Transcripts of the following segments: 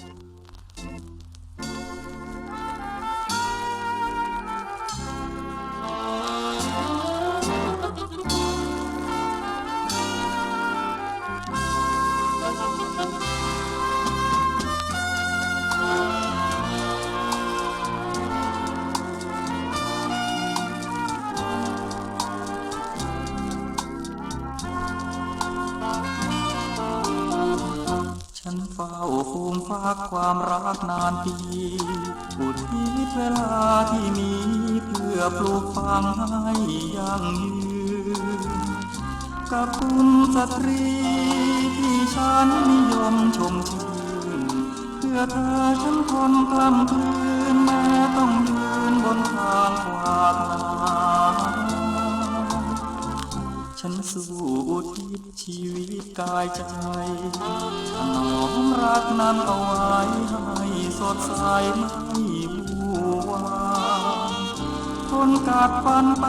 ฉั นเฝ้าฟูมฟักความรักนานปีอุทิศเวลาที่มีเพื่อปลูกฝังให้ยั่งยืน กับคุณสตรีที่ฉันนิยมชมชื่น เพื่อเธอฉันทนกล้ำคืนแม้ต้อง ชีวิตกายใจถนอมรักนั้นเอาไว้ให้สดใสไม่บูวานทนกัดฟันไป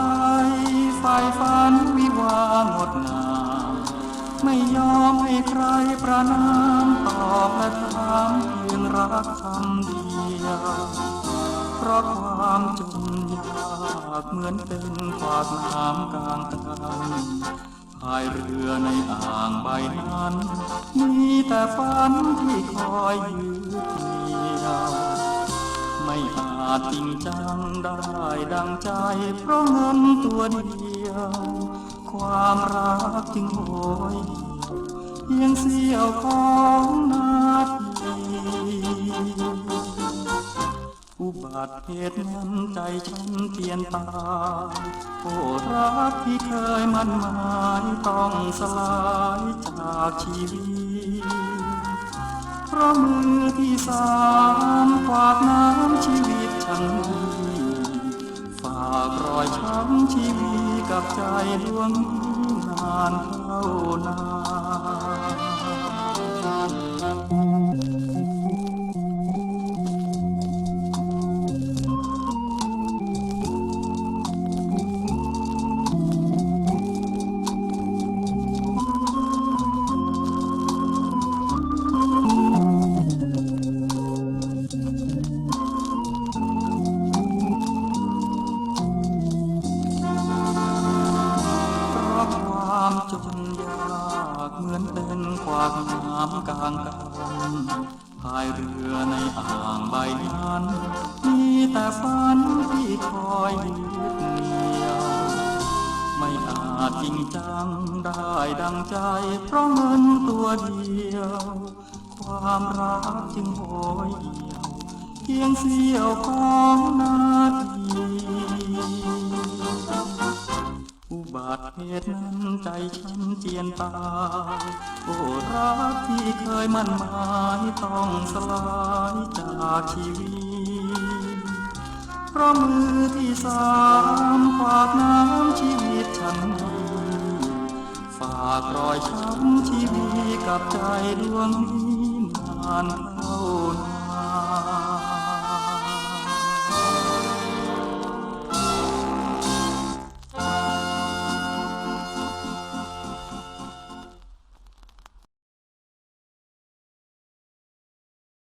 ไฟฝันวิวางดงามไม่ยอมให้ใครประนามตอบและถามเพียงรักคำเดียวเพราะความจนยากเหมือนเป็นขวากน้ำกลางกันพายเรือในอ่างใบนั้น มีแต่ฝันที่คอยยืดเหนียวไม่อาจจริงจังได้ดังใจ เพราะเงินตัวเดียว ความรักจึงโหยเพียงเสี้ยวของนา อุบัติเหตุนั้นใจฉันเปลี่ยนตาโอ้รักที่เคยมันหมายต้องสลายจากชีวิตเพราะมือที่สามกวาดน้ำชีวิตฉันฝากรอยช้ำชีวิตกับใจดวงนานเท่านาน อนเป็นขวากน้ำกลางกันพายเรือในอ่างใบนั้น มีแต่ฝันที่คอยยึดเหนี่ยว ไม่อาจจริงจังได้ดังใจ เพราะเงินตัวเดียว ความรักจึงโหยเหี่ยว เพียงเสี้ยวของนาทีอุบัติเหตุนั้น ฉันเจียนตายโอ้รักที่เคยมั่นหมายต้องสลายจากชีวิตเพราะมือที่สามขวาดน้ำชีวิตฉันดีฝากรอยช้ำชีวิตกับใจดวงนี้นานเท่านาน